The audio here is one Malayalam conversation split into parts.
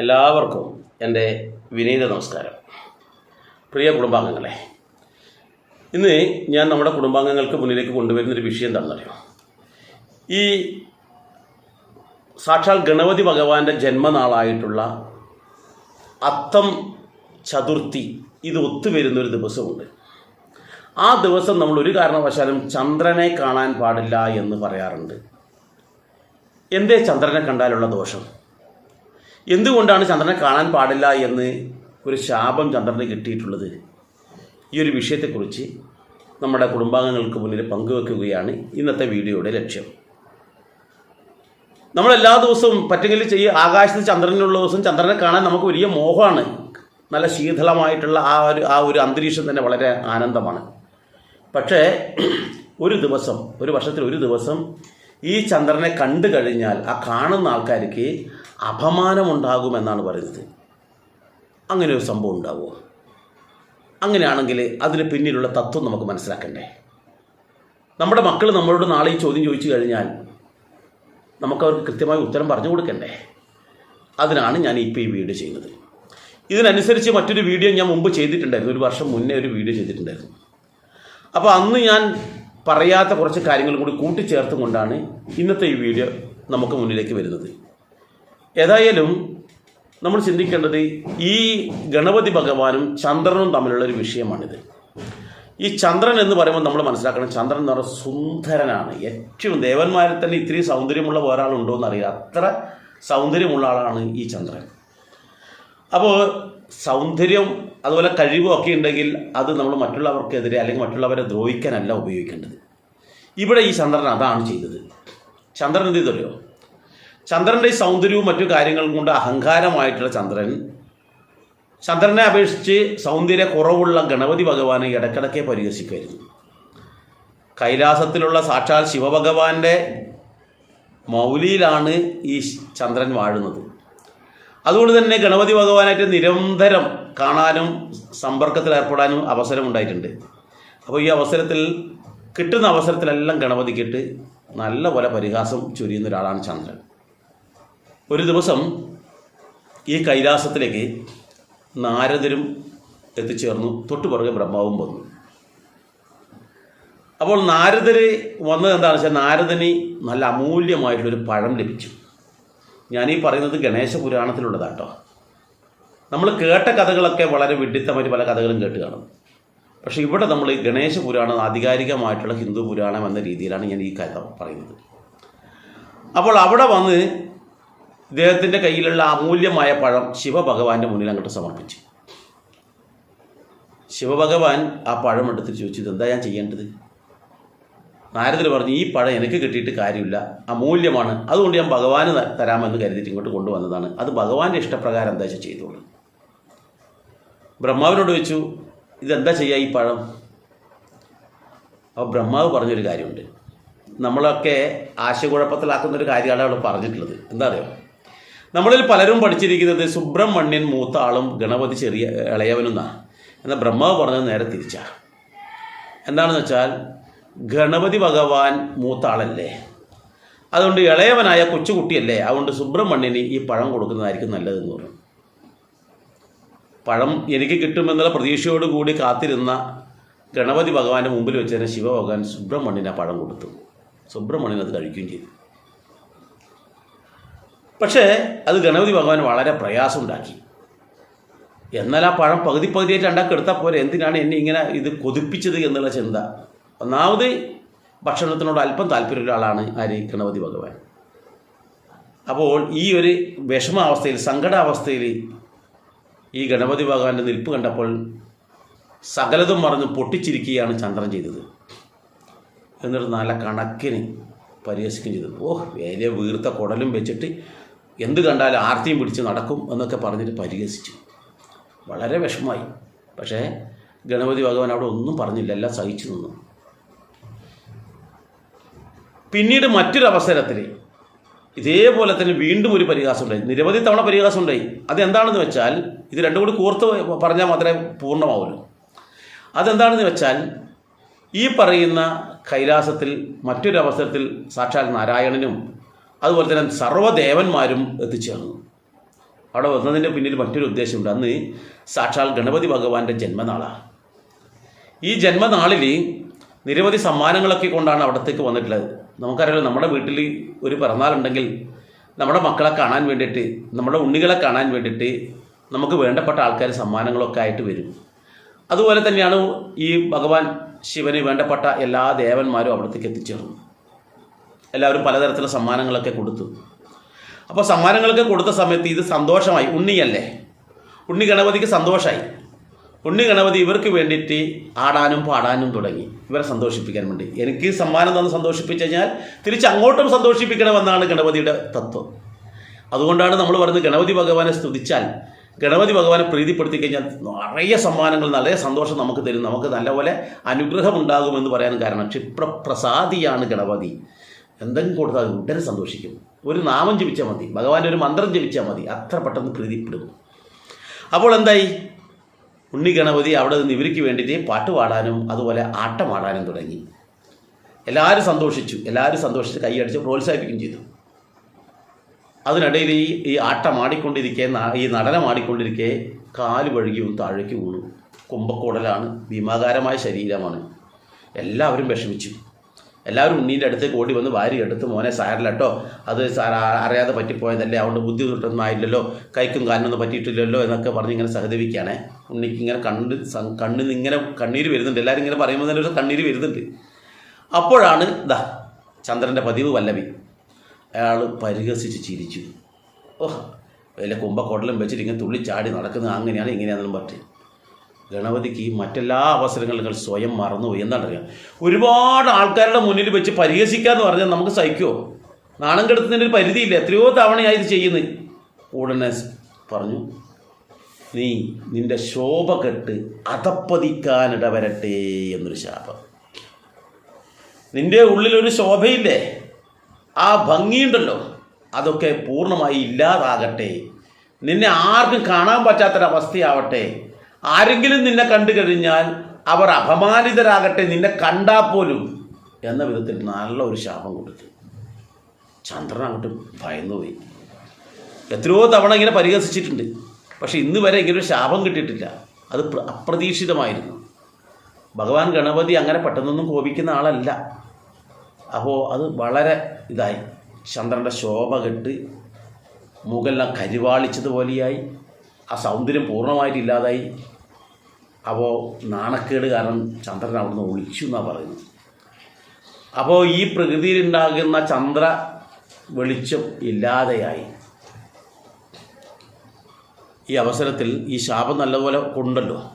എല്ലാവർക്കും എന്റെ വിനീത നമസ്കാരം. പ്രിയ കുടുംബാംഗങ്ങളെ ഇന്ന് ഞാൻ നമ്മുടെ കുടുംബാംഗങ്ങൾക്ക് മുന്നിലേക്ക് കൊണ്ടുവരുന്നൊരു വിഷയം എന്താണെന്നറിയോ? ഈ സാക്ഷാൽ ഗണപതി ഭഗവാന്റെ ജന്മനാളായിട്ടുള്ള അത്തം ചതുർത്ഥി ഇത് ഒത്തുവരുന്നൊരു ദിവസമുണ്ട്. ആ ദിവസം നമ്മൾ ഒരു കാരണവശാലും ചന്ദ്രനെ കാണാൻ പാടില്ല എന്ന് പറയാറുണ്ട്. എന്തേ ചന്ദ്രനെ കണ്ടാലുള്ള ദോഷം? എന്തുകൊണ്ടാണ് ചന്ദ്രനെ കാണാൻ പാടില്ല എന്ന് ഒരു ശാപം ചന്ദ്രന് കിട്ടിയിട്ടുള്ളത്? ഈ ഒരു വിഷയത്തെക്കുറിച്ച് നമ്മുടെ കുടുംബാംഗങ്ങൾക്ക് മുന്നിൽ പങ്കുവെക്കുകയാണ് ഇന്നത്തെ വീഡിയോയുടെ ലക്ഷ്യം. നമ്മൾ എല്ലാ ദിവസവും പറ്റുമെങ്കിൽ ചെയ്യുക ആകാശത്ത് ചന്ദ്രനുള്ള ദിവസം ചന്ദ്രനെ കാണാൻ നമുക്ക് വലിയ മോഹമാണ്. നല്ല ശീതളമായിട്ടുള്ള ആ ഒരു ആ ഒരു അന്തരീക്ഷം തന്നെ വളരെ ആനന്ദമാണ്. പക്ഷേ ഒരു ദിവസം ഒരു വർഷത്തിൽ ഒരു ദിവസം ഈ ചന്ദ്രനെ കണ്ടു കഴിഞ്ഞാൽ ആ കാണുന്ന ആൾക്കാർക്ക് അപമാനമുണ്ടാകുമെന്നാണ് പറയുന്നത്. അങ്ങനെ ഒരു സംഭവം ഉണ്ടാവുമോ അങ്ങനെയാണെങ്കിൽ അതിന് പിന്നിലുള്ള തത്വം നമുക്ക് മനസ്സിലാക്കണ്ടേ? നമ്മുടെ മക്കൾ നമ്മളോട് നാളെ ഈ ചോദ്യം ചോദിച്ചു കഴിഞ്ഞാൽ നമുക്കവർക്ക് കൃത്യമായി ഉത്തരം പറഞ്ഞു കൊടുക്കണ്ടേ? അതിനാണ് ഞാൻ ഇപ്പോൾ ഈ വീഡിയോ ചെയ്യുന്നത്. ഇതിനനുസരിച്ച് മറ്റൊരു വീഡിയോ ഞാൻ മുമ്പ് ചെയ്തിട്ടുണ്ടായിരുന്നു. ഒരു വർഷം മുന്നേ ഒരു വീഡിയോ ചെയ്തിട്ടുണ്ടായിരുന്നു. അപ്പോൾ അന്ന് ഞാൻ പറയാത്ത കുറച്ച് കാര്യങ്ങൾ കൂടി കൂട്ടിച്ചേർത്തും കൊണ്ടാണ് ഇന്നത്തെ ഈ വീഡിയോ നമുക്ക് മുന്നിലേക്ക് വരുന്നത്. ഏതായാലും നമ്മൾ ചിന്തിക്കേണ്ടത് ഈ ഗണപതി ഭഗവാനും ചന്ദ്രനും തമ്മിലുള്ള ഒരു വിഷയമാണിത്. ഈ ചന്ദ്രൻ എന്ന് പറയുമ്പോൾ നമ്മൾ മനസ്സിലാക്കണം ചന്ദ്രൻ എന്ന് പറയുന്നത് സുന്ദരനാണ്. ഏറ്റവും ദേവന്മാരിൽ തന്നെ ഇത്രയും സൗന്ദര്യമുള്ള വേറെ ആളുണ്ടോ എന്നറിയില്ല അത്ര സൗന്ദര്യമുള്ള ആളാണ് ഈ ചന്ദ്രൻ. അപ്പോൾ സൗന്ദര്യം അതുപോലെ കഴിവും ഒക്കെ ഉണ്ടെങ്കിൽ അത് നമ്മൾ മറ്റുള്ളവർക്കെതിരെ അല്ലെങ്കിൽ മറ്റുള്ളവരെ ദ്രോഹിക്കാനല്ല ഉപയോഗിക്കേണ്ടത്. ഇവിടെ ഈ ചന്ദ്രൻ അതാണ് ചെയ്തത്. ചന്ദ്രൻ എന്ത് ചെയ്തല്ലോ ചന്ദ്രന്റെ സൗന്ദര്യവും മറ്റു കാര്യങ്ങളും കൊണ്ട് അഹങ്കാരമായിട്ടുള്ള ചന്ദ്രൻ ചന്ദ്രനെ അപേക്ഷിച്ച് സൗന്ദര്യ കുറവുള്ള ഗണപതി ഭഗവാനെ ഇടയ്ക്കിടയ്ക്ക് പരിഹസിക്കുമായിരുന്നു. കൈലാസത്തിലുള്ള സാക്ഷാൽ ശിവഭഗവാന്റെ മൗലിയിലാണ് ഈ ചന്ദ്രൻ വാഴുന്നത്. അതുകൊണ്ട് തന്നെ ഗണപതി ഭഗവാനായിട്ട് നിരന്തരം കാണാനും സമ്പർക്കത്തിൽ ഏർപ്പെടാനും അവസരം ഉണ്ടായിട്ടുണ്ട് അപ്പോൾ ഈ അവസരത്തിൽ കിട്ടുന്ന അവസരത്തിലെല്ലാം ഗണപതിക്കിട്ട് നല്ല പോലെ പരിഹാസം ചൊരിയുന്ന ഒരാളാണ് ചന്ദ്രൻ. ഒരു ദിവസം ഈ കൈലാസത്തിലേക്ക് നാരദരും എത്തിച്ചേർന്നു. തൊട്ടു തൊട്ടുപുറകെ ബ്രഹ്മാവും വന്നു. അപ്പോൾ നാരദർ വന്നത് എന്താണെന്ന് വെച്ചാൽ നാരദന് നല്ല അമൂല്യമായിട്ടുള്ളൊരു പഴം ലഭിച്ചു. ഞാനീ പറയുന്നത് ഗണേശ പുരാണത്തിലുള്ളതാട്ടോ. നമ്മൾ കേട്ട കഥകളൊക്കെ വളരെ വിഡിത്തമായിട്ട് പല കഥകളും കേട്ട് കാണും. പക്ഷേ ഇവിടെ നമ്മൾ ഗണേശ പുരാണം ആധികാരികമായിട്ടുള്ള ഹിന്ദു പുരാണം എന്ന രീതിയിലാണ് ഞാൻ ഈ കഥ പറയുന്നത്. അപ്പോൾ അവിടെ വന്ന് ഇദ്ദേഹത്തിന്റെ കയ്യിലുള്ള അമൂല്യമായ പഴം ശിവഭഗവാന്റെ മുന്നിൽ അങ്ങോട്ട് സമർപ്പിച്ചു. ശിവഭഗവാൻ ആ പഴം എടുത്ത് ചോദിച്ചു എന്താ ഞാൻ ചെയ്യേണ്ടത്? നാരദർ പറഞ്ഞു ഈ പഴം എനിക്ക് കിട്ടിയിട്ട് കാര്യമില്ല. അമൂല്യമാണ്. അതുകൊണ്ട് ഞാൻ ഭഗവാന് തരാമെന്ന് കരുതിയിട്ട് ഇങ്ങോട്ട് കൊണ്ടുവന്നതാണ്. അത് ഭഗവാന്റെ ഇഷ്ടപ്രകാരം എന്താ വെച്ചാൽ ചെയ്തോളൂ. ബ്രഹ്മാവിനോട് ചോദിച്ചു ഇതെന്താ ചെയ്യുക ഈ പഴം? അപ്പോൾ ബ്രഹ്മാവ് പറഞ്ഞൊരു കാര്യമുണ്ട്. നമ്മളൊക്കെ ആശയക്കുഴപ്പത്തിലാക്കുന്നൊരു കാര്യമാണ് അവിടെ പറഞ്ഞിട്ടുള്ളത്. എന്താ അറിയോ? നമ്മളിൽ പലരും പഠിച്ചിരിക്കുന്നത് സുബ്രഹ്മണ്യൻ മൂത്ത ആളും ഗണപതി ചെറിയ ഇളയവനെന്നാണ് എന്നാൽ ബ്രഹ്മാവ് പറഞ്ഞത് നേരെ തിരിച്ചാ. എന്താണെന്ന് വെച്ചാൽ ഗണപതി ഭഗവാൻ മൂത്ത ആളല്ലേ. അതുകൊണ്ട് ഇളയവനായ കൊച്ചുകുട്ടിയല്ലേ. അതുകൊണ്ട് സുബ്രഹ്മണ്യന് ഈ പഴം കൊടുക്കുന്നതായിരിക്കും നല്ലതെന്ന് പറഞ്ഞു. പഴം എനിക്ക് കിട്ടുമെന്നുള്ള പ്രതീക്ഷയോടുകൂടി കാത്തിരുന്ന ഗണപതി ഭഗവാന്റെ മുമ്പിൽ വെച്ച് ശിവഭഗവാൻ സുബ്രഹ്മണ്യന് ആ പഴം കൊടുത്തു. സുബ്രഹ്മണ്യൻ അത് കഴിക്കുകയും ചെയ്തു. പക്ഷേ അത് ഗണപതി ഭഗവാൻ വളരെ പ്രയാസമുണ്ടാക്കി. എന്നാൽ ആ പഴം പകുതി പകുതിയായിട്ട് ഉണ്ടാക്കി എടുത്താൽ പോരെ? എന്തിനാണ് എന്നെ ഇങ്ങനെ ഇത് കൊതിപ്പിച്ചത് എന്നുള്ള ചിന്ത? ഒന്നാമത് ഭക്ഷണത്തിനോട് അല്പം താല്പര്യമുള്ള ആളാണ് ആര്? ഗണപതി ഭഗവാൻ. അപ്പോൾ ഈ ഒരു വിഷമാവസ്ഥയിൽ സങ്കടാവസ്ഥയിൽ ഈ ഗണപതി ഭഗവാന്റെ നിൽപ്പ് കണ്ടപ്പോൾ സകലതും മറന്ന് പൊട്ടിച്ചിരിക്കുകയാണ് ചന്ദ്രൻ ചെയ്തത്. എന്നിട്ട് നല്ല കണക്കിന് പരിഹസിക്കുകയും ചെയ്തത് ഓഹ് വലിയ വീർത്ത കുടലും വെച്ചിട്ട് എന്ത് കണ്ടാലും ആർത്തിയും പിടിച്ച് നടക്കും എന്നൊക്കെ പറഞ്ഞിട്ട് പരിഹസിച്ചു. വളരെ വിഷമമായി. പക്ഷേ ഗണപതി ഭഗവാൻ അവിടെ ഒന്നും പറഞ്ഞില്ല. എല്ലാം സഹിച്ചു നിന്നു. പിന്നീട് മറ്റൊരവസരത്തിൽ ഇതേപോലെ തന്നെ വീണ്ടും ഒരു പരിഹാസം ഉണ്ടായി നിരവധി തവണ പരിഹാസം ഉണ്ടായി അതെന്താണെന്ന് വെച്ചാൽ ഇത് രണ്ടും കൂടി കോർത്ത് പറഞ്ഞാൽ മാത്രമേ പൂർണമാവുള്ളൂ. അതെന്താണെന്ന് വെച്ചാൽ ഈ പറയുന്ന കൈലാസത്തിൽ മറ്റൊരവസരത്തിൽ സാക്ഷാൽ നാരായണനും അതുപോലെ തന്നെ സർവദേവന്മാരും എത്തിച്ചേർന്നു. അവിടെ വന്നതിന്റെ പിന്നിൽ മറ്റൊരു ഉദ്ദേശമുണ്ട്. അന്ന് സാക്ഷാൽ ഗണപതി ഭഗവാന്റെ ജന്മനാളാണ് ഈ ജന്മനാളിൽ നിരവധി സമ്മാനങ്ങളൊക്കെ കൊണ്ടാണ് അവിടത്തേക്ക് വന്നിട്ടുള്ളത്. നമുക്കറിയാലോ നമ്മുടെ വീട്ടിൽ ഒരു പിറന്നാളുണ്ടെങ്കിൽ നമ്മുടെ മക്കളെ കാണാൻ വേണ്ടിയിട്ട് നമ്മുടെ ഉണ്ണികളെ കാണാൻ വേണ്ടിയിട്ട് നമുക്ക് വേണ്ടപ്പെട്ട ആൾക്കാർ സമ്മാനങ്ങളൊക്കെ ആയിട്ട് വരും. അതുപോലെ തന്നെയാണ് ഈ ഭഗവാൻ ശിവന് വേണ്ടപ്പെട്ട എല്ലാ ദേവന്മാരും അവിടത്തേക്ക് എത്തിച്ചേർന്നു എല്ലാവരും പലതരത്തിലുള്ള സമ്മാനങ്ങളൊക്കെ കൊടുത്തു. അപ്പോൾ സമ്മാനങ്ങളൊക്കെ കൊടുത്ത സമയത്ത് ഇത് സന്തോഷമായി. ഉണ്ണിയല്ലേ? ഉണ്ണി ഗണപതിക്ക് സന്തോഷമായി ഉണ്ണി ഗണപതി ഇവർക്ക് വേണ്ടിയിട്ട് ആടാനും പാടാനും തുടങ്ങി. ഇവരെ സന്തോഷിപ്പിക്കാൻ വേണ്ടി. എനിക്ക് സമ്മാനം തന്ന് സന്തോഷിപ്പിച്ചു കഴിഞ്ഞാൽ തിരിച്ച് അങ്ങോട്ടും സന്തോഷിപ്പിക്കണമെന്നാണ് ഗണപതിയുടെ തത്വം. അതുകൊണ്ടാണ് നമ്മൾ പറയുന്നത് ഗണപതി ഭഗവാനെ സ്തുതിച്ചാൽ ഗണപതി ഭഗവാനെ പ്രീതിപ്പെടുത്തി കഴിഞ്ഞാൽ നിറയെ സമ്മാനങ്ങൾ നിറയെ സന്തോഷം നമുക്ക് തരും. നമുക്ക് നല്ലപോലെ അനുഗ്രഹം ഉണ്ടാകുമെന്ന് പറയാൻ കാരണം ക്ഷിപ്രപ്രസാദിയാണ് ഗണപതി. എന്തെങ്കിലും കൊടുത്താൽ ഉടനെ സന്തോഷിക്കും. ഒരു നാമം ജപിച്ചാൽ മതി. ഭഗവാന്റെ ഒരു മന്ത്രം ജപിച്ചാൽ മതി. അത്ര പെട്ടെന്ന് പ്രീതിപ്പെടുന്നു. അപ്പോൾ എന്തായി? ഉണ്ണി ഗണപതി അവിടെ നിന്ന് ഇവർക്ക് വേണ്ടിയിട്ട് പാട്ട് പാടാനും അതുപോലെ ആട്ടമാടാനും തുടങ്ങി. എല്ലാവരും സന്തോഷിച്ചു. എല്ലാവരും സന്തോഷിച്ച് കൈയടിച്ച് പ്രോത്സാഹിപ്പിക്കുകയും ചെയ്തു. അതിനിടയിൽ ഈ ഈ ആട്ടം ആടിക്കൊണ്ടിരിക്കെ ഈ നടനം ആടിക്കൊണ്ടിരിക്കെ കാൽ വഴുകിയും താഴേക്ക് വീണു. കുംഭക്കൂടലാണ് ഭീമാകാരമായ ശരീരമാണ്. എല്ലാവരും വിഷമിച്ചു. എല്ലാവരും ഉണ്ണീന്റെ അടുത്തേക്ക് ഓടി വന്ന് വാരി എടുത്ത് മോനെ സാരല്ലോ അത് സാർ അറിയാതെ പറ്റിപ്പോയതല്ലേ? അതുകൊണ്ട് ബുദ്ധി ആയില്ലല്ലോ കൈക്കും കാലിനൊന്നും പറ്റിയിട്ടില്ലല്ലോ? എന്നൊക്കെ പറഞ്ഞ് ഇങ്ങനെ സഹതപിക്കുകയാണേ ഉണ്ണിക്ക് ഇങ്ങനെ കണ്ണ് സ- കണ്ണിൽ ഇങ്ങനെ കണ്ണീര് വരുന്നുണ്ട്. എല്ലാവരും ഇങ്ങനെ പറയുമ്പോൾ തന്നെ ഒരു കണ്ണീര് വരുന്നുണ്ട്. അപ്പോഴാണ് ദാ ചന്ദ്രന്റെ പതിവ് വല്ലവി അയാൾ പരിഹസിച്ച് ചിരിച്ചു. ഓഹ് വലിയ കുമ്പക്കോട്ടലും വെച്ചിട്ട് ഇങ്ങനെ തുള്ളിച്ചാടി നടക്കുന്നത് അങ്ങനെയാണ് ഇങ്ങനെയാണെന്നും പറഞ്ഞു ഗണപതിക്ക് മറ്റെല്ലാ അവസരങ്ങളും നിങ്ങൾ സ്വയം മറന്നുപോയി. പറയുക ഒരുപാട് ആൾക്കാരുടെ മുന്നിൽ വെച്ച് പരിഹസിക്കാന്ന് പറഞ്ഞാൽ നമുക്ക് സഹിക്കുമോ നാണം കെടുത്തുന്നതിന്റെ ഒരു പരിധിയില്ല. എത്രയോ തവണയായി ഇത് ചെയ്യുന്നത്. ഉടനെ പറഞ്ഞു നീ നിന്റെ ശോഭ കെട്ട് അതപ്പതിക്കാനിട വരട്ടെ എന്നൊരു ശാപം. നിന്റെ ഉള്ളിലൊരു ശോഭയില്ലേ? ആ ഭംഗിയുണ്ടല്ലോ. അതൊക്കെ പൂർണമായി ഇല്ലാതാകട്ടെ. നിന്നെ ആർക്കും കാണാൻ പറ്റാത്തൊരവസ്ഥയാവട്ടെ. ആരെങ്കിലും നിന്നെ കണ്ടു കഴിഞ്ഞാൽ അവർ അപമാനിതരാകട്ടെ നിന്നെ കണ്ടാൽ പോലും എന്ന വിധത്തിൽ നല്ല ഒരു ശാപം കൊടുത്തു. ചന്ദ്രൻ അങ്ങോട്ട് ഭയന്നുപോയി. എത്രയോ തവണ ഇങ്ങനെ പരിഹസിച്ചിട്ടുണ്ട്. പക്ഷെ ഇന്ന് വരെ ഇങ്ങനെ ഒരു ശാപം കിട്ടിയിട്ടില്ല. അത് അപ്രതീക്ഷിതമായിരുന്നു. ഭഗവാൻ ഗണപതി അങ്ങനെ പെട്ടെന്നൊന്നും കോപിക്കുന്ന ആളല്ല. അപ്പോൾ അത് വളരെ ഇതായി. ചന്ദ്രന്റെ ശോഭ കെട്ട് മുകളെല്ലാം കരിവാളിച്ചതുപോലെയായി ആ സൗന്ദര്യം പൂർണമായിട്ട് ഇല്ലാതായി. അപ്പോൾ നാണക്കേട് കാരണം ചന്ദ്രൻ അവിടുന്ന് ഒളിച്ചു എന്നാണ് പറയുന്നത്. അപ്പോൾ ഈ പ്രകൃതിയിലുണ്ടാകുന്ന ചന്ദ്ര വെളിച്ചം ഇല്ലാതെയായി. ഈ അവസരത്തിൽ ഈ ശാപം നല്ലപോലെ കൊണ്ടല്ലോ.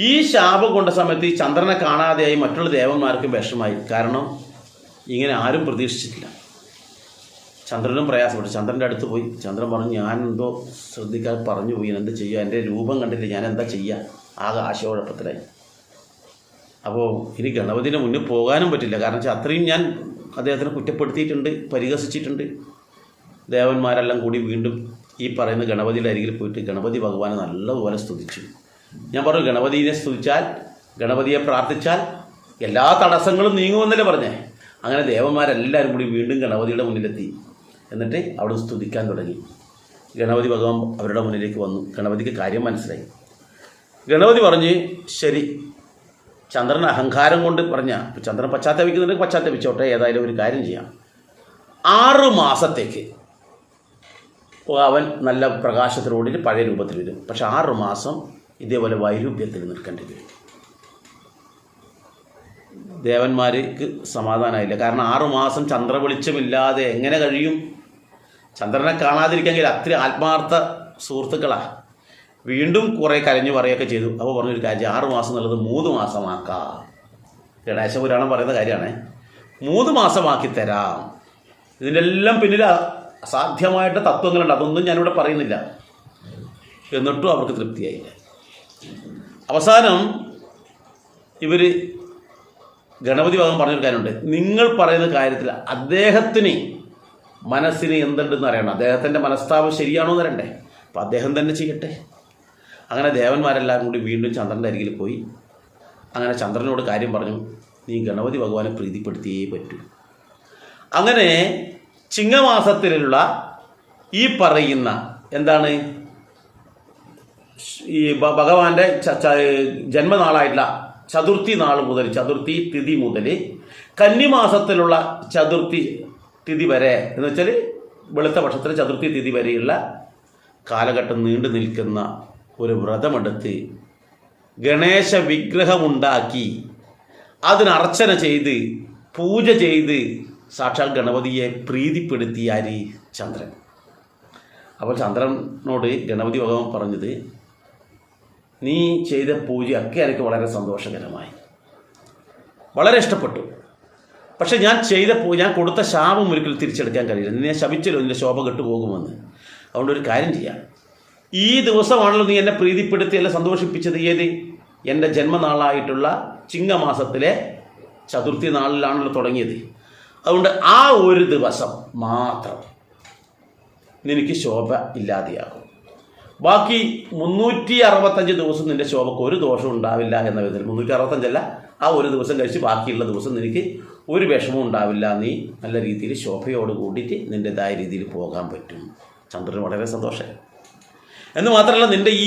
ഈ ശാപം കൊണ്ട സമയത്ത് ഈ ചന്ദ്രനെ കാണാതെയായി മറ്റുള്ള ദേവന്മാർക്കും വിഷമായി കാരണം ഇങ്ങനെ ആരും പ്രതീക്ഷിച്ചിട്ടില്ല. ചന്ദ്രനും പ്രയാസപ്പെട്ടു. ചന്ദ്രന്റെ അടുത്ത് പോയി. ചന്ദ്രൻ പറഞ്ഞു ഞാൻ എന്തോ ശ്രദ്ധിക്കാൻ പറഞ്ഞു പോയി. എന്ത് ചെയ്യുക എന്റെ രൂപം കണ്ടിട്ട് ഞാൻ എന്താ ചെയ്യുക ആകെ ആശയക്കുഴപ്പത്തിലായി. അപ്പോൾ ഇനി ഗണപതിന്റെ മുന്നിൽ പോകാനും പറ്റില്ല. കാരണം വെച്ചാൽ അത്രയും ഞാൻ അദ്ദേഹത്തിനെ കുറ്റപ്പെടുത്തിയിട്ടുണ്ട് പരിഹസിച്ചിട്ടുണ്ട്. ദേവന്മാരെല്ലാം കൂടി വീണ്ടും ഈ പറയുന്ന ഗണപതിയുടെ അരികിൽ പോയിട്ട് ഗണപതി ഭഗവാനെ നല്ലതുപോലെ സ്തുതിച്ചു. ഞാൻ പറഞ്ഞു ഗണപതിയെ സ്തുതിച്ചാൽ ഗണപതിയെ പ്രാർത്ഥിച്ചാൽ എല്ലാ തടസ്സങ്ങളും നീങ്ങുമെന്നല്ലേ പറഞ്ഞേ? അങ്ങനെ ദേവന്മാരെല്ലാവരും കൂടി വീണ്ടും ഗണപതിയുടെ മുന്നിലെത്തി. എന്നിട്ട് അവിടെ സ്തുതിക്കാൻ തുടങ്ങി. ഗണപതി ഭഗവാൻ അവരുടെ മുന്നിലേക്ക് വന്നു. ഗണപതിക്ക് കാര്യം മനസ്സിലായി. ഗണപതി പറഞ്ഞ് ശരി. ചന്ദ്രൻ അഹങ്കാരം കൊണ്ട് പറഞ്ഞ ചന്ദ്രൻ പശ്ചാത്തപിക്കുന്നുണ്ടെങ്കിൽ പശ്ചാത്തപിച്ചോട്ടെ ഏതായാലും ഒരു കാര്യം ചെയ്യാം. ആറ് മാസത്തേക്ക് അവൻ നല്ല പ്രകാശത്തിലൂടെ പഴയ രൂപത്തിൽ വരും. പക്ഷെ ആറ് മാസം ഇതേപോലെ വൈരൂപ്യത്തിൽ നിൽക്കേണ്ടി വരും. ദേവന്മാർക്ക് സമാധാനമായില്ല. കാരണം ആറ് മാസം ചന്ദ്രവെളിച്ചമില്ലാതെ എങ്ങനെ കഴിയും? ചന്ദ്രനെ കാണാതിരിക്കെങ്കിൽ അത്ര ആത്മാർത്ഥ സുഹൃത്തുക്കളാ. വീണ്ടും കുറേ കരഞ്ഞു പറയുകയൊക്കെ ചെയ്തു. അപ്പോൾ പറഞ്ഞൊരു കാര്യം ആറു മാസം എന്നുള്ളത് മൂന്ന് മാസമാക്കാം. ഗണേശപുരാണം പറയുന്ന കാര്യമാണ്. മൂന്ന് മാസമാക്കി തരാം. ഇതിന്റെ എല്ലാം പിന്നിൽ അസാധ്യമായിട്ട് തത്വങ്ങളുണ്ട്. അതൊന്നും ഞാനിവിടെ പറയുന്നില്ല. എന്നിട്ടും അവർക്ക് തൃപ്തിയായില്ല. അവസാനം ഇവർ ഗണപതി ഭാഗം പറഞ്ഞൊരു കാര്യമുണ്ട്. നിങ്ങൾ പറയുന്ന കാര്യത്തിൽ അദ്ദേഹത്തിന് മനസ്സിന് എന്തുണ്ടെന്ന് അറിയണം. അദ്ദേഹത്തിന്റെ മനസ്താപം ശരിയാണോ എന്ന് അറിയണ്ടേ? അപ്പം അദ്ദേഹം തന്നെ ചെയ്യട്ടെ. അങ്ങനെ ദേവന്മാരെല്ലാം കൂടി വീണ്ടും ചന്ദ്രന്റെ അരികിൽ പോയി. അങ്ങനെ ചന്ദ്രനോട് കാര്യം പറഞ്ഞു നീ ഗണപതി ഭഗവാനെ പ്രീതിപ്പെടുത്തിയേ പറ്റൂ. അങ്ങനെ ചിങ്ങമാസത്തിലുള്ള ഈ പറയുന്ന എന്താണ്? ഈ ഭഗവാന്റെ ജന്മനാളായിട്ടുള്ള ചതുർത്ഥി നാൾ മുതൽ ചതുർത്ഥി തിഥി മുതൽ കന്നിമാസത്തിലുള്ള ചതുർത്ഥി തിഥി വരെ എന്ന് വെച്ചാൽ വെളുത്ത പക്ഷത്തിലെ ചതുർത്ഥി തിഥി വരെയുള്ള കാലഘട്ടം നീണ്ടു നിൽക്കുന്ന ഒരു വ്രതമെടുത്ത് ഗണേശ വിഗ്രഹമുണ്ടാക്കി അതിനർച്ചന ചെയ്ത് പൂജ ചെയ്ത് സാക്ഷാൽ ഗണപതിയെ പ്രീതിപ്പെടുത്തിയ ആര് ചന്ദ്രൻ. അപ്പോൾ ചന്ദ്രനോട് ഗണപതി ഭഗവാൻ പറഞ്ഞത് നീ ചെയ്ത പൂജയൊക്കെ എനിക്ക് വളരെ സന്തോഷകരമായി. വളരെ ഇഷ്ടപ്പെട്ടു. പക്ഷെ ഞാൻ ചെയ്ത ഞാൻ കൊടുത്ത ശാപം ഒരിക്കലും തിരിച്ചെടുക്കാൻ കഴിയില്ല. നിന്നെ ശപിച്ചല്ലോ നിന്റെ ശോഭ കെട്ടു പോകുമെന്ന് അതുകൊണ്ട് ഒരു കാര്യം ചെയ്യാം. ഈ ദിവസമാണല്ലോ നീ എന്നെ പ്രീതിപ്പെടുത്തി എന്നെ സന്തോഷിപ്പിച്ചത്. ഏത്? എന്റെ ജന്മനാളായിട്ടുള്ള ചിങ്ങമാസത്തിലെ ചതുർത്ഥി നാളിലാണല്ലോ തുടങ്ങിയത്. അതുകൊണ്ട് ആ ഒരു ദിവസം മാത്രം നിനക്ക് ശോഭ ഇല്ലാതെയാകും. ബാക്കി മുന്നൂറ്റി അറുപത്തഞ്ച് ദിവസം നിന്റെ ശോഭക്ക് ഒരു ദോഷം ഉണ്ടാവില്ല എന്ന വിധത്തിൽ. മുന്നൂറ്റി അറുപത്തഞ്ചല്ല ആ ഒരു ദിവസം കഴിച്ച് ബാക്കിയുള്ള ദിവസം നിനക്ക് ഒരു വിഷമവും ഉണ്ടാവില്ല. നീ നല്ല രീതിയിൽ ശോഭയോട് കൂടിയിട്ട് നിന്റെതായ രീതിയിൽ പോകാൻ പറ്റും. ചന്ദ്രന് വളരെ സന്തോഷം എന്ന് മാത്രമല്ല നിന്റെ ഈ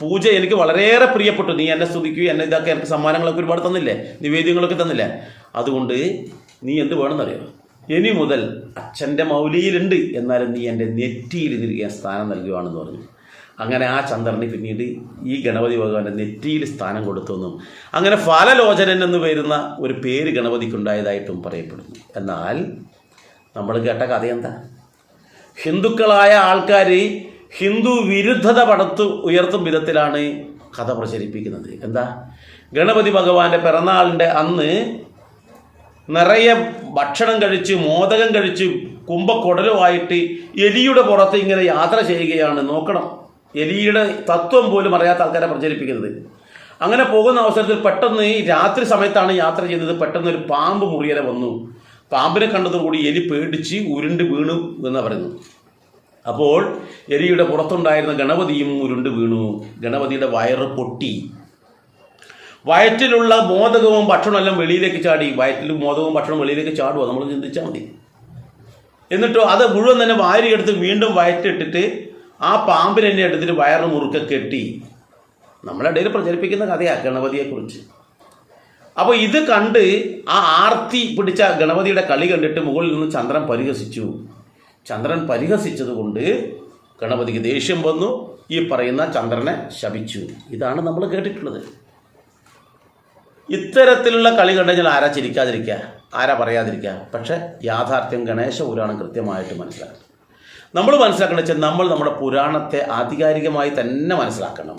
പൂജ എനിക്ക് വളരെയേറെ പ്രിയപ്പെട്ടു. നീ എന്നെ സ്തുതിക്കുകയും എന്നെ ഇതൊക്കെ എനിക്ക് സമ്മാനങ്ങളൊക്കെ ഒരുപാട് തന്നില്ലേ? നിവേദ്യങ്ങളൊക്കെ തന്നില്ലേ? അതുകൊണ്ട് നീ എന്ത് വേണമെന്നറിയോ? ഇനി മുതൽ അച്ഛന്റെ മൗലിയിലുണ്ട്. എന്നാലും നീ എന്റെ നെറ്റിയിൽ ഇതിരിക്കാൻ സ്ഥാനം നൽകുകയാണെന്ന് പറഞ്ഞു. അങ്ങനെ ആ ചന്ദ്രന് പിന്നീട് ഈ ഗണപതി ഭഗവാന്റെ നെറ്റിയിൽ സ്ഥാനം കൊടുത്തെന്നും അങ്ങനെ ഫലലോചനൻ എന്ന് വരുന്ന ഒരു പേര് ഗണപതിക്കുണ്ടായതായിട്ടും പറയപ്പെടുന്നു. എന്നാൽ നമ്മൾ കേട്ട കഥ എന്താ? ഹിന്ദുക്കളായ ആൾക്കാർ ഹിന്ദു വിരുദ്ധത പടത്തു ഉയർത്തും വിധത്തിലാണ് കഥ പ്രചരിപ്പിക്കുന്നത്. എന്താ? ഗണപതി ഭഗവാന്റെ പിറന്നാളിന്റെ അന്ന് നിറയെ ഭക്ഷണം കഴിച്ച് മോദകം കഴിച്ച് കുംഭക്കുടലുമായിട്ട് എലിയുടെ പുറത്ത് ഇങ്ങനെ യാത്ര ചെയ്യുകയാണ്. നോക്കണം. എലിയുടെ തത്വം പോലും അറിയാത്ത ആൾക്കാരെ പ്രചരിപ്പിക്കുന്നത്. അങ്ങനെ പോകുന്ന അവസരത്തിൽ പെട്ടെന്ന് ഈ രാത്രി സമയത്താണ് യാത്ര ചെയ്തത്. പെട്ടെന്ന് ഒരു പാമ്പ് മുറിയല വന്നു. പാമ്പിനെ കണ്ടതോടുകൂടി എലി പേടിച്ച് ഉരുണ്ട് വീണു എന്ന് പറയുന്നു അപ്പോൾ എലിയുടെ പുറത്തുണ്ടായിരുന്ന ഗണപതിയും ഉരുണ്ട് വീണു. ഗണപതിയുടെ വയറ് പൊട്ടി. വയറ്റിലുള്ള മോദകവും ഭക്ഷണവും എല്ലാം വെളിയിലേക്ക് ചാടി. വയറ്റിൽ മോദകവും ഭക്ഷണവും വെളിയിലേക്ക് ചാടുക നമ്മൾ ചിന്തിച്ചാൽ മതി. എന്നിട്ടോ അത് മുഴുവൻ തന്നെ വാരിയെടുത്ത് വീണ്ടും വയറ്റിട്ടിട്ട് ആ പാമ്പിനെ തന്നെ എടുത്തിട്ട് വയറ് മുറുക്ക കെട്ടി നമ്മളെ ഇടയിൽ പ്രചരിപ്പിക്കുന്ന കഥയാണ് ഗണപതിയെക്കുറിച്ച്. അപ്പോൾ ഇത് കണ്ട് ആ ആർത്തി പിടിച്ച ഗണപതിയുടെ കളി കണ്ടിട്ട് മുകളിൽ നിന്ന് ചന്ദ്രൻ പരിഹസിച്ചു. ചന്ദ്രൻ പരിഹസിച്ചതുകൊണ്ട് ഗണപതിക്ക് ദേഷ്യം വന്നു. ഈ പറയുന്ന ചന്ദ്രനെ ശപിച്ചു. ഇതാണ് നമ്മൾ കേട്ടിട്ടുള്ളത്. ഇത്തരത്തിലുള്ള കളി കണ്ടു കഴിഞ്ഞാൽ ആരാ ചിരിക്കാതിരിക്കുക? ആരാ പറയാതിരിക്കുക? പക്ഷേ യാഥാർത്ഥ്യം ഗണേശ ഊരാണ് കൃത്യമായിട്ട് മനസ്സിലാക്കണം നമ്മൾ മനസ്സിലാക്കണം വെച്ചാൽ നമ്മൾ നമ്മുടെ പുരാണത്തെ ആധികാരികമായി തന്നെ മനസ്സിലാക്കണം.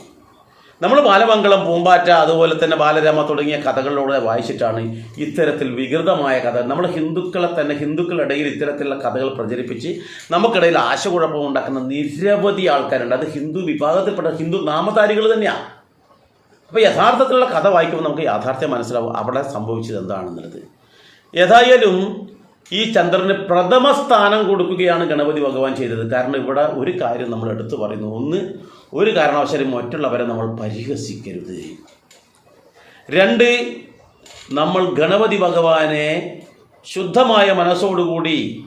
നമ്മൾ ബാലമംഗളം പൂമ്പാറ്റ അതുപോലെ തന്നെ ബാലരാമ തുടങ്ങിയ കഥകളിലൂടെ വായിച്ചിട്ടാണ് ഇത്തരത്തിൽ വികൃതമായ കഥ. നമ്മൾ ഹിന്ദുക്കളെ തന്നെ ഹിന്ദുക്കളുടെ ഇടയിൽ ഇത്തരത്തിലുള്ള കഥകൾ പ്രചരിപ്പിച്ച് നമുക്കിടയിൽ ആശകുഴപ്പം ഉണ്ടാക്കുന്ന നിരവധി ആൾക്കാരുണ്ട്. അത് ഹിന്ദു വിഭാഗത്തിൽപ്പെട്ട ഹിന്ദു നാമധാരികൾ തന്നെയാണ് അപ്പോൾ യഥാർത്ഥത്തിലുള്ള കഥ വായിക്കുമ്പോൾ നമുക്ക് യാഥാർത്ഥ്യം മനസ്സിലാവും അവിടെ സംഭവിച്ചത് എന്താണെന്നുള്ളത്. ഏതായാലും ഈ ചന്ദ്രന് പ്രഥമ സ്ഥാനം കൊടുക്കുകയാണ് ഗണപതി ഭഗവാൻ ചെയ്തത്. കാരണം ഇവിടെ ഒരു കാര്യം നമ്മൾ എടുത്തു പറയുന്നു. ഒന്ന് ഒരു കാരണവശാലും മറ്റുള്ളവരെ നമ്മൾ പരിഹസിക്കരുത്. രണ്ട് നമ്മൾ ഗണപതി ഭഗവാനെ ശുദ്ധമായ മനസ്സോടുകൂടി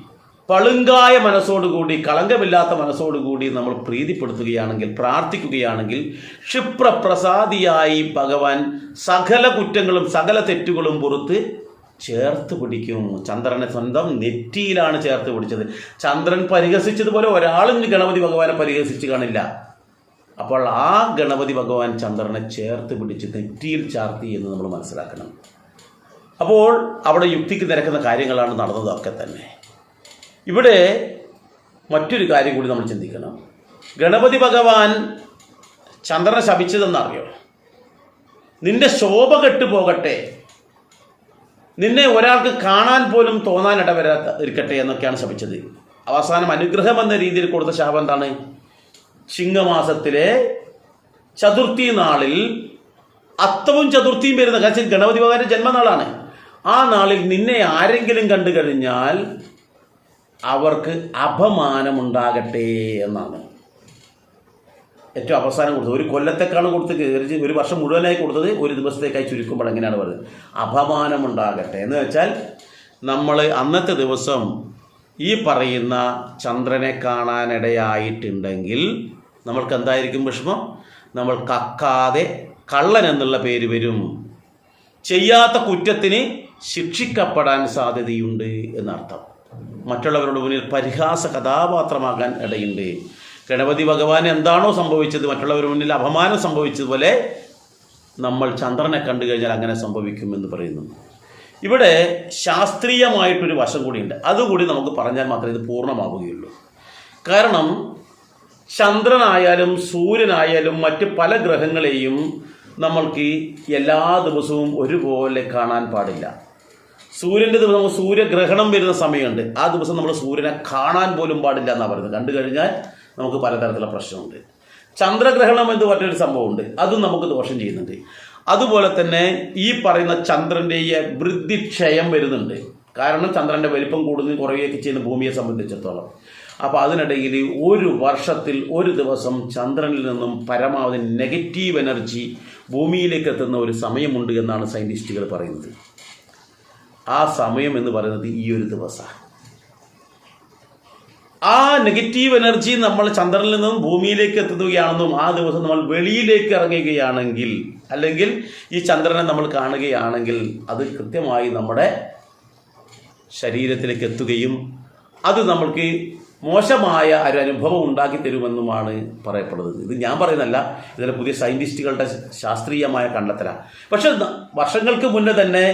പളുങ്കായ മനസ്സോടുകൂടി കളങ്കമില്ലാത്ത മനസ്സോടുകൂടി നമ്മൾ പ്രീതിപ്പെടുത്തുകയാണെങ്കിൽ പ്രാർത്ഥിക്കുകയാണെങ്കിൽ ക്ഷിപ്രപ്രസാദിയായി ഭഗവാൻ സകല കുറ്റങ്ങളും സകല തെറ്റുകളും പുറത്ത് ചേർത്ത് പിടിക്കും. ചന്ദ്രനെ സ്വന്തം നെറ്റിയിലാണ് ചേർത്ത് പിടിച്ചത്. ചന്ദ്രൻ പരിഹസിച്ചതുപോലെ ഒരാളും ഗണപതി ഭഗവാനെ പരിഹസിച്ച് കാണില്ല. അപ്പോൾ ആ ഗണപതി ഭഗവാൻ ചന്ദ്രനെ ചേർത്ത് പിടിച്ച് നെറ്റിയിൽ ചാർത്തി എന്ന് നമ്മൾ മനസ്സിലാക്കണം. അപ്പോൾ അവിടെ യുക്തിക്ക് നിരക്കുന്ന കാര്യങ്ങളാണ് നടന്നതൊക്കെ തന്നെ. ഇവിടെ മറ്റൊരു കാര്യം കൂടി നമ്മൾ ചിന്തിക്കണം. ഗണപതി ഭഗവാൻ ചന്ദ്രനെ ശപിച്ചതെന്നറിയോ നിന്റെ ശോഭ കെട്ടു പോകട്ടെ നിന്നെ ഒരാൾക്ക് കാണാൻ പോലും തോന്നാൻ ഇടവരാത്ത ഇരിക്കട്ടെ എന്നൊക്കെയാണ് ശപിച്ചത്. അവസാനം അനുഗ്രഹം എന്ന രീതിയിൽ കൊടുത്ത ശാപം എന്താണ്? ചിങ്ങമാസത്തിലെ ചതുർത്ഥി നാളിൽ അത്തവും ചതുർത്ഥിയും വരുന്ന കാരണം ഗണപതി ഭഗവാന്റെ ജന്മനാളാണ്. ആ നാളിൽ നിന്നെ ആരെങ്കിലും കണ്ടു കഴിഞ്ഞാൽ അവർക്ക് അപമാനമുണ്ടാകട്ടെ എന്നാണ്. ഏറ്റവും അവസാനം കൊടുത്തത്. ഒരു കൊല്ലത്തേക്കാണ് കൊടുത്ത് ഒരു- വർഷം മുഴുവനായി കൊടുത്തത് ഒരു ദിവസത്തേക്കായി ചുരുക്കുമ്പോൾ എങ്ങനെയാണ് പറയുന്നത് അപമാനമുണ്ടാകട്ടെ. എന്ന് വെച്ചാൽ നമ്മൾ അന്നത്തെ ദിവസം ഈ പറയുന്ന ചന്ദ്രനെ കാണാനിടയായിട്ടുണ്ടെങ്കിൽ നമ്മൾക്ക് എന്തായിരിക്കും വിഷമം? നമ്മൾ കക്കാതെ കള്ളൻ എന്നുള്ള പേര് വരും. ചെയ്യാത്ത കുറ്റത്തിന് ശിക്ഷിക്കപ്പെടാൻ സാധ്യതയുണ്ട് എന്നർത്ഥം. മറ്റുള്ളവരുടെ മുന്നിൽ പരിഹാസ കഥാപാത്രമാകാൻ ഇടയുണ്ട്. ഗണപതി ഭഗവാൻ എന്താണോ സംഭവിച്ചത് മറ്റുള്ളവരുടെ മുന്നിൽ അപമാനം സംഭവിച്ചതുപോലെ നമ്മൾ ചന്ദ്രനെ കണ്ടു കഴിഞ്ഞാൽ അങ്ങനെ സംഭവിക്കുമെന്ന് പറയുന്നു ഇവിടെ ശാസ്ത്രീയമായിട്ടൊരു വശം കൂടിയുണ്ട്. അതുകൂടി നമുക്ക് പറഞ്ഞാൽ മാത്രമേ ഇത് പൂർണമാവുകയുള്ളൂ. കാരണം ചന്ദ്രനായാലും സൂര്യനായാലും മറ്റ് പല ഗ്രഹങ്ങളെയും നമ്മൾക്ക് എല്ലാ ദിവസവും ഒരുപോലെ കാണാൻ പാടില്ല. സൂര്യന്റെ ദിവസം സൂര്യഗ്രഹണം വരുന്ന സമയമുണ്ട്. ആ ദിവസം നമ്മൾ സൂര്യനെ കാണാൻ പോലും പാടില്ല എന്നാണ് പറയുന്നത്. കണ്ടു കഴിഞ്ഞാൽ നമുക്ക് പലതരത്തിലുള്ള പ്രശ്നമുണ്ട്. ചന്ദ്രഗ്രഹണം എന്ന് പറഞ്ഞൊരു സംഭവമുണ്ട്. അതും നമുക്ക് ദോഷം ചെയ്യുന്നുണ്ട്. അതുപോലെ തന്നെ ഈ പറയുന്ന ചന്ദ്രന്റെ വൃദ്ധിക്ഷയം വരുന്നുണ്ട്. കാരണം ചന്ദ്രന്റെ വലിപ്പം കൂടുന്നതും കുറയുകയൊക്കെ ചെയ്യുന്ന ഭൂമിയെ സംബന്ധിച്ചിടത്തോളം. അപ്പോൾ അതിനിടയിൽ ഒരു വർഷത്തിൽ ഒരു ദിവസം ചന്ദ്രനിൽ നിന്നും പരമാവധി നെഗറ്റീവ് എനർജി ഭൂമിയിലേക്ക് എത്തുന്ന ഒരു സമയമുണ്ട് എന്നാണ് സയന്റിസ്റ്റുകൾ പറയുന്നത്. ആ സമയം എന്ന് പറയുന്നത് ഈ ഒരു ദിവസമാണ്. ആ നെഗറ്റീവ് എനർജി നമ്മൾ ചന്ദ്രനിൽ നിന്നും ഭൂമിയിലേക്ക് എത്തുകയാണെന്നും ആ ദിവസം നമ്മൾ വെളിയിലേക്ക് ഇറങ്ങുകയാണെങ്കിൽ അല്ലെങ്കിൽ ഈ ചന്ദ്രനെ നമ്മൾ കാണുകയാണെങ്കിൽ അത് കൃത്യമായി നമ്മുടെ ശരീരത്തിലേക്ക് എത്തുകയും അത് നമ്മൾക്ക് മോശമായ ഒരു അനുഭവം ഉണ്ടാക്കി തരുമെന്നുമാണ് പറയപ്പെടുന്നത്. ഇത് ഞാൻ പറയുന്നല്ല ഇതിലെ പുതിയ സയന്റിസ്റ്റുകളുടെ ശാസ്ത്രീയമായ കണ്ടെത്തലാണ്. പക്ഷെ വർഷങ്ങൾക്ക് മുന്നേ തന്നെ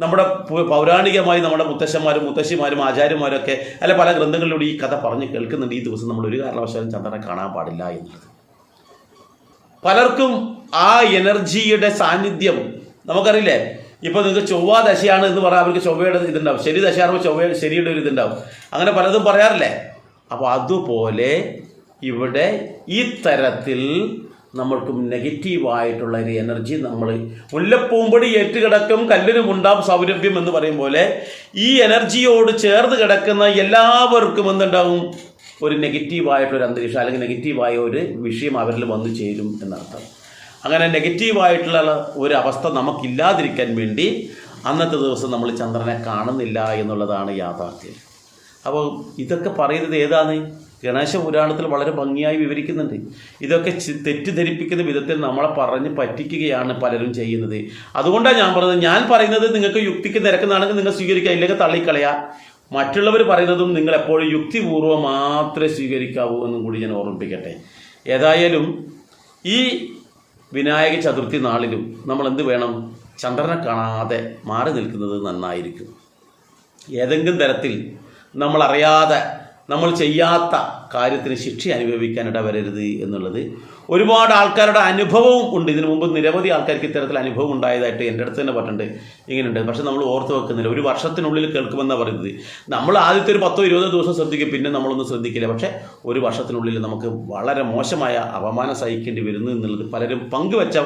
നമ്മുടെ പൗരാണികമായി നമ്മുടെ മുത്തശ്ശന്മാരും മുത്തശ്ശിമാരും ആചാര്യന്മാരും ഒക്കെ അല്ല പല ഗ്രന്ഥങ്ങളിലൂടെ ഈ കഥ പറഞ്ഞ് കേൾക്കുന്നുണ്ട്. ഈ ദിവസം നമ്മൾ ഒരു കാരണവശാലും ചന്ദ്രനെ കാണാൻ പാടില്ല എന്നുള്ളത് പലർക്കും ആ എനർജിയുടെ സാന്നിധ്യം നമുക്കറിയില്ലേ? ഇപ്പൊ നിങ്ങൾക്ക് ചൊവ്വ ദശയാണ് എന്ന് പറയാൻ അവർക്ക് ചൊവ്വയുടെ ഇതുണ്ടാവും. ശരി ദശയാകുമ്പോൾ ചൊവ്വ ശരിയുടെ ഒരു ഇതുണ്ടാവും. അങ്ങനെ പലതും പറയാറില്ലേ? അപ്പോൾ അതുപോലെ ഇവിടെ ഈ തരത്തിൽ നമ്മൾക്കും നെഗറ്റീവായിട്ടുള്ള ഒരു എനർജി നമ്മൾ മുല്ലപ്പൂമ്പടി ഏറ്റുകിടക്കും കല്ലിനുമുണ്ടാം സൗരഭ്യം എന്ന് പറയും പോലെ ഈ എനർജിയോട് ചേർന്ന് കിടക്കുന്ന എല്ലാവർക്കും എന്തുണ്ടാവും? ഒരു നെഗറ്റീവായിട്ടൊരു അന്തരീക്ഷം അല്ലെങ്കിൽ നെഗറ്റീവായ ഒരു വിഷയം അവരിൽ വന്നു ചേരും എന്നർത്ഥം. അങ്ങനെ നെഗറ്റീവായിട്ടുള്ള ഒരു അവസ്ഥ നമുക്കില്ലാതിരിക്കാൻ വേണ്ടി അന്നത്തെ ദിവസം നമ്മൾ ചന്ദ്രനെ കാണുന്നില്ല എന്നുള്ളതാണ് യാഥാർത്ഥ്യം. അപ്പോൾ ഇതൊക്കെ പറയുന്നത് ഏതാണ്? ഗണേശ പുരാണത്തിൽ വളരെ ഭംഗിയായി വിവരിക്കുന്നുണ്ട്. ഇതൊക്കെ തെറ്റിദ്ധരിപ്പിക്കുന്ന വിധത്തിൽ നമ്മളെ പറഞ്ഞ് പറ്റിക്കുകയാണ് പലരും ചെയ്യുന്നത്. അതുകൊണ്ടാണ് ഞാൻ പറഞ്ഞത് ഞാൻ പറയുന്നത് നിങ്ങൾക്ക് യുക്തിക്ക് നിരക്കുന്നതാണെങ്കിൽ നിങ്ങൾ സ്വീകരിക്കുക ഇല്ലെങ്കിൽ തള്ളിക്കളയുക. മറ്റുള്ളവർ പറയുന്നതും നിങ്ങൾ എപ്പോഴും യുക്തിപൂർവം മാത്രമേ സ്വീകരിക്കാവൂ എന്നും കൂടി ഞാൻ ഓർമ്മിപ്പിക്കട്ടെ. ഏതായാലും ഈ വിനായക ചതുർത്ഥി നാളിലും നമ്മൾ എന്ത് വേണം? ചന്ദ്രനെ കാണാതെ മാറി നിൽക്കുന്നത് നന്നായിരിക്കും. ഏതെങ്കിലും തരത്തിൽ നമ്മൾ അറിയാതെ നമ്മൾ ചെയ്യാത്ത കാര്യത്തിന് ശിക്ഷ അനുഭവിക്കാൻ ഇടവരരുത് എന്നുള്ളത്. ഒരുപാട് ആൾക്കാരുടെ അനുഭവവും ഉണ്ട്. ഇതിനു മുമ്പ് നിരവധി ആൾക്കാർക്ക് ഇത്തരത്തിൽ അനുഭവം ഉണ്ടായതായിട്ട് എന്റെ അടുത്ത് തന്നെ പറഞ്ഞിട്ടുണ്ട്. ഇങ്ങനെയുണ്ട്. പക്ഷെ നമ്മൾ ഓർത്ത് വെക്കുന്നില്ല. ഒരു വർഷത്തിനുള്ളിൽ കേൾക്കുമെന്നാണ് പറയുന്നത്. നമ്മൾ ആദ്യത്തെ ഒരു പത്തോ ഇരുപതോ ദിവസം ശ്രദ്ധിക്കും. പിന്നെ നമ്മളൊന്നും ശ്രദ്ധിക്കില്ല. പക്ഷേ ഒരു വർഷത്തിനുള്ളിൽ നമുക്ക് വളരെ മോശമായ അപമാനം സഹിക്കേണ്ടി വരുന്നു എന്നുള്ളത് പലരും പങ്കുവെച്ച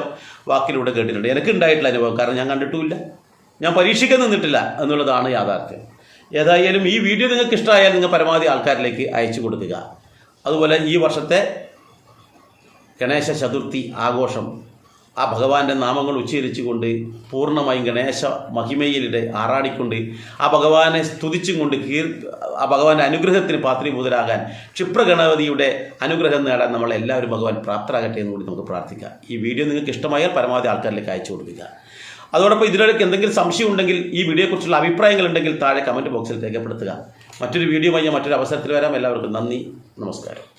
വാക്കിലൂടെ കേട്ടിട്ടുണ്ട്. എനിക്ക് ഉണ്ടായിട്ടുള്ള അനുഭവം. കാരണം ഞാൻ കണ്ടിട്ടുമില്ല. ഞാൻ പരീക്ഷിക്കാൻ നിന്നിട്ടില്ല എന്നുള്ളതാണ് യാഥാർത്ഥ്യം. ഏതായാലും ഈ വീഡിയോ നിങ്ങൾക്ക് ഇഷ്ടമായാൽ നിങ്ങൾ പരമാവധി ആൾക്കാരിലേക്ക് അയച്ചു കൊടുക്കുക. അതുപോലെ ഈ വർഷത്തെ ഗണേശ ചതുർത്ഥി ആഘോഷം ആ ഭഗവാന്റെ നാമങ്ങൾ ഉച്ചരിച്ചുകൊണ്ട് പൂർണമായും ഗണേശ മഹിമയിലിടെ ആറാടിക്കൊണ്ട് ആ ഭഗവാനെ സ്തുതിച്ചും കൊണ്ട് കീർ ആ ഭഗവാന്റെ അനുഗ്രഹത്തിന് പാത്രീഭൂതരാകാൻ ക്ഷിപ്രഗണപതിയുടെ അനുഗ്രഹം നേടാൻ നമ്മളെല്ലാവരും ഭഗവാൻ പ്രാപ്തരാകട്ടെ എന്ന് കൂടി നമുക്ക് പ്രാർത്ഥിക്കാം. ഈ വീഡിയോ നിങ്ങൾക്ക് ഇഷ്ടമായാൽ പരമാവധി ആൾക്കാരിലേക്ക് അയച്ചു കൊടുക്കുക. അതോടൊപ്പം ഇതിനിടയ്ക്ക് എന്തെങ്കിലും സംശയം ഉണ്ടെങ്കിൽ ഈ വീഡിയോയെക്കുറിച്ചുള്ള അഭിപ്രായങ്ങൾ ഉണ്ടെങ്കിൽ താഴെ കമന്റ് ബോക്സിൽ രേഖപ്പെടുത്തുക. മറ്റൊരു വീഡിയോയുമായി ഞാൻ മറ്റൊരു അവസരത്തിൽ വരാം. എല്ലാവർക്കും നന്ദി. നമസ്കാരം.